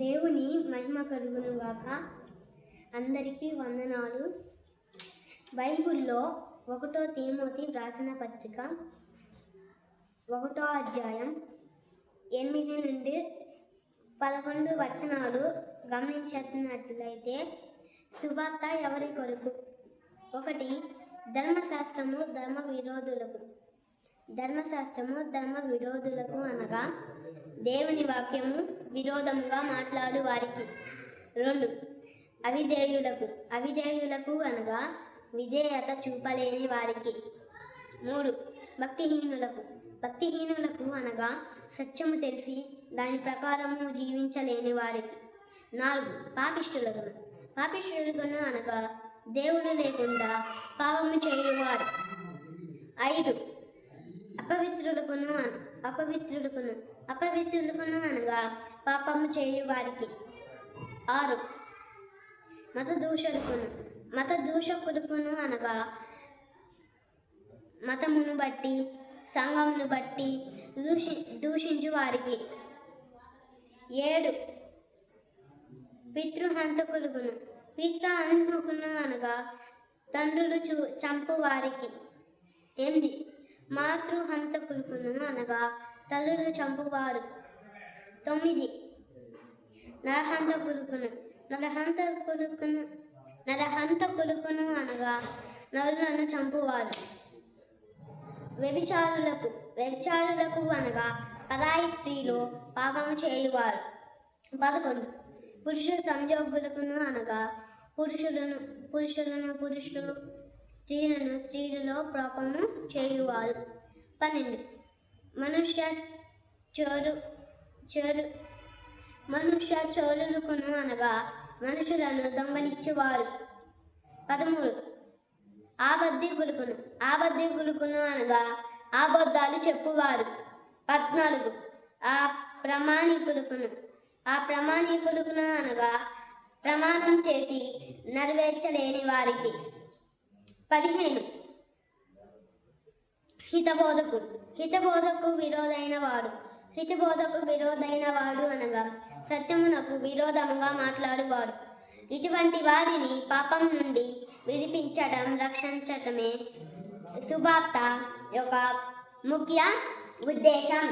దేవుని మహిమ కలుగును గాక. అందరికీ వందనాలు. బైబిల్లో ఒకటో తీమోతి ప్రార్థన పత్రిక ఒకటో అధ్యాయం ఎనిమిది నుండి పదకొండు వచనాలు గమనించినట్లయితే సువార్త ఎవరి కొరకు? ఒకటి ధర్మశాస్త్రము ధర్మ విరోధులకు ధర్మశాస్త్రము ధర్మ విరోధులకు అనగా దేవుని వాక్యము విరోధముగా మాట్లాడు వారికి. రెండు అవిధేయులకు అవిధేయులకు అనగా విధేయత చూపలేని వారికి. మూడు భక్తిహీనులకు భక్తిహీనులకు అనగా సత్యము తెలిసి దాని ప్రకారము జీవించలేని వారికి. నాలుగు పాపిష్టులకు పాపిష్టులకు అనగా దేవుడు లేకుండా పాపము చేయువారు ఐదు పవిత్రుడుకును అపవిత్రుడుకును అపవిత్రుడుకును అనగా పాపము చేయు వారికి. ఆరు. మత దూషకును మత దూషకుడుకును అనగా మతమును బట్టి సంఘమును బట్టి దూషి దూషించు వారికి. ఏడు. పితృహంతకులుగును పితృహంతకును అనగా తండ్రులు చూ చంపు వారికి. ఎనిమిది. మాతృహంతకులుకును అనగా తల్లులు చంపువారు. తొమ్మిది. నరహంత కులుకును నరహంత కులుకును నరహంత కులుకును అనగా నరులను చంపువారు. వ్యభిచారులకు వ్యభిచారులకు అనగా పరాయి స్త్రీలు పాపము చేయువారు. పదకొండు. పురుషుల సంయోగులకును అనగా పురుషులను పురుషులను పురుషులు స్త్రీలను స్త్రీలలో పాపము చేయువారు. పన్నెండు. మనుష్య చోరు చోరు మనుష్య చోరులకును అనగా మనుషులను దొంగలిచ్చేవారు. పదమూడు. ఆబద్ధికులుకును ఆబద్ధికులుకును అనగా ఆబద్ధాలు చెప్పువారు. పద్నాలుగు. ఆ ప్రమాణికులుకును ఆ ప్రమాణికులుకును అనగా ప్రమాణం చేసి నెరవేర్చలేని వారికి. పదిహేను. హితబోధకు హితబోధకు విరోధైన వాడు హితబోధకు విరోధైన వాడు అనగా సత్యమునకు విరోధముగా మాట్లాడువాడు. ఇటువంటి వారిని పాపం నుండి విడిపించడం రక్షించటమే సువార్త యొక్క ముఖ్య ఉద్దేశం.